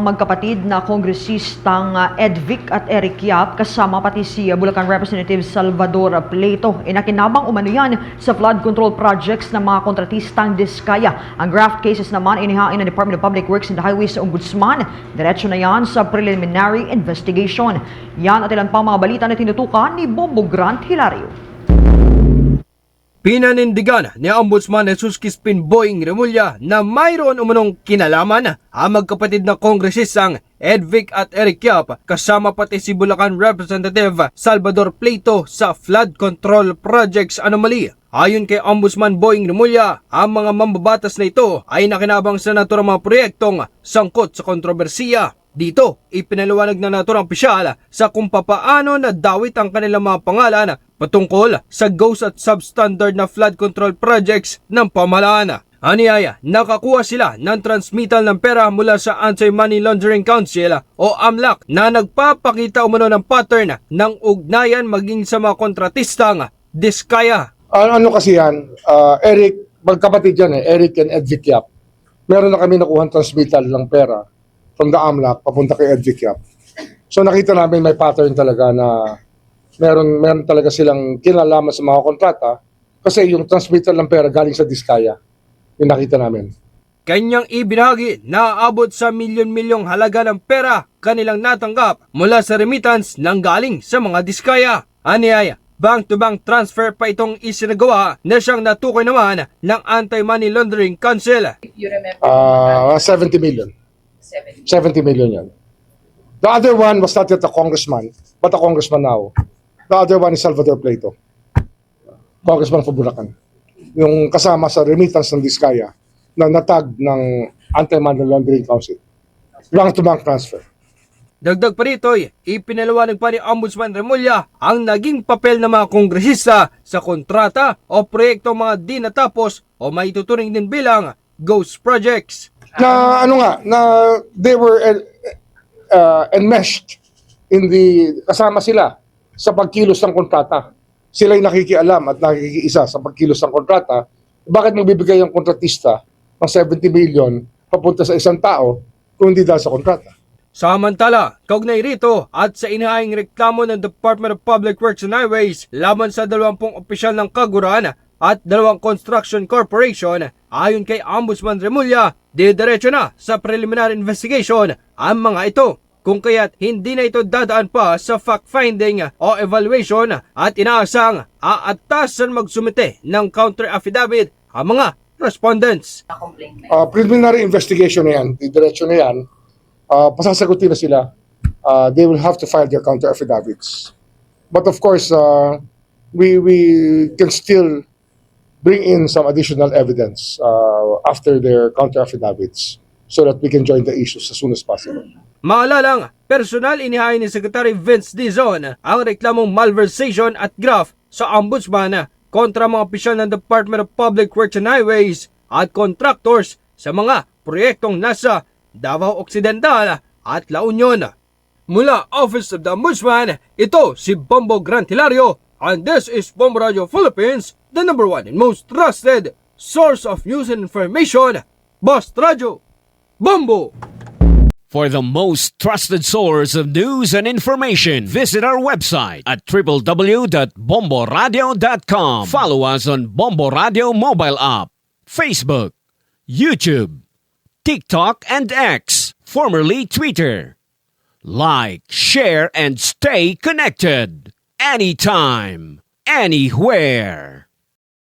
Magkapatid na kongresistang uh, Edvic at Eric Yap kasama pati si uh, Bulacan Representative Salvador Pleito. Inakinabang umano yan sa flood control projects ng mga kontratistang Diskaya. Ang graft cases naman inihain ng Department of Public Works and Highways sa Ombudsman. Diretso na yan sa preliminary investigation. Yan at ilan pang mga balita na tinutukan ni Bobo Grant Hilario. Pinanindigan ni Ombudsman Jesus Kispin Boying Remulla na mayroon umunong kinalaman ang magkapatid na kongresistang Edvic at Eric Yap kasama pati si Bulacan Representative Salvador Pleito sa flood control projects anomaly. Ayon kay Ombudsman Boying Remulla, ang mga mambabatas na ito ay nakinabang sa naturang mga proyektong sangkot sa kontrobersiya. Dito, ipinaliwanag na naturang opisyal sa kung papaano na dawit ang kanilang mga pangalan patungkol sa ghost at substandard na flood control projects ng pamahalaan. Aniyaya, nakakuha sila ng transmittal ng pera mula sa Anti-Money Laundering Council o AMLAC na nagpapakita umano ng pattern ng ugnayan maging sa mga kontratistang diskaya. Ah, ano kasi yan, ah, Eric, magkapatid yan eh, Eric and Edvic Yap. Meron na kami nakuha transmittal ng pera from the AMLAC papunta kay Edvic Yap. So nakita namin may pattern talaga na meron, meron talaga silang kinalaman sa mga kontrata kasi yung transmittal ng pera galing sa Diskaya. Yung nakita namin. Kanyang ibinahagi na aabot sa milyon-milyong halaga ng pera kanilang natanggap mula sa remittance nang galing sa mga diskaya. Aniyaya, bank-to-bank transfer pa itong isinagawa na siyang natukoy naman ng Anti-Money Laundering Council. you remember, Ah, 70 million. 70. 70 million yan. The other one was not yet a congressman, but a congressman now. The other one is Salvador Plato. Congressman for Bulacan. Yung kasama sa remittance ng Diskaya na natag ng Anti-Money Laundering Council. Bank-to-bank transfer. Dagdag pa rito, ipinaliwanag pa ni Ombudsman Remulla ang naging papel ng mga kongresista sa kontrata o proyektong mga di natapos o maituturing din bilang ghost projects. Na ano nga, na they were uh, enmeshed in the, kasama sila sa pagkilos ng kontrata. Sila'y nakikialam at nakikiisa sa pagkilos ng kontrata. Bakit magbibigay ang kontratista ng 70 million papunta sa isang tao kung hindi dahil sa kontrata? Samantala, kaugnay rito at sa inahaing reklamo ng Department of Public Works and Highways laban sa 20 opisyal ng kaguran at dalawang construction corporation, ayon kay Ombudsman Remulla, didiretso na sa preliminary investigation ang mga ito. Kung kaya't hindi na ito dadaan pa sa fact-finding o evaluation at inaasang aatasan magsumite ng counter affidavit ang mga respondents. Uh, preliminary investigation na yan, diretso na yan, uh, pasasagutin na sila. Uh, they will have to file their counter affidavits. But of course, uh, we, we can still bring in some additional evidence uh, after their counter affidavits so that we can join the issues as soon as possible. Maalalang, personal inihain ni Secretary Vince Dizon ang reklamong malversation at graft sa ombudsman kontra mga opisyal ng Department of Public Works and Highways at contractors sa mga proyektong nasa Davao Occidental at La Union. Mula Office of the Ombudsman, ito si Bombo Grant Hilario and this is Bombo Radio Philippines, the number one and most trusted source of news and information, Boss Radio. Bombo! For the most trusted source of news and information, visit our website at www.bomboradio.com. Follow us on Bombo Radio mobile app, Facebook, YouTube, TikTok, and X, formerly Twitter. Like, share, and stay connected. Anytime, anywhere.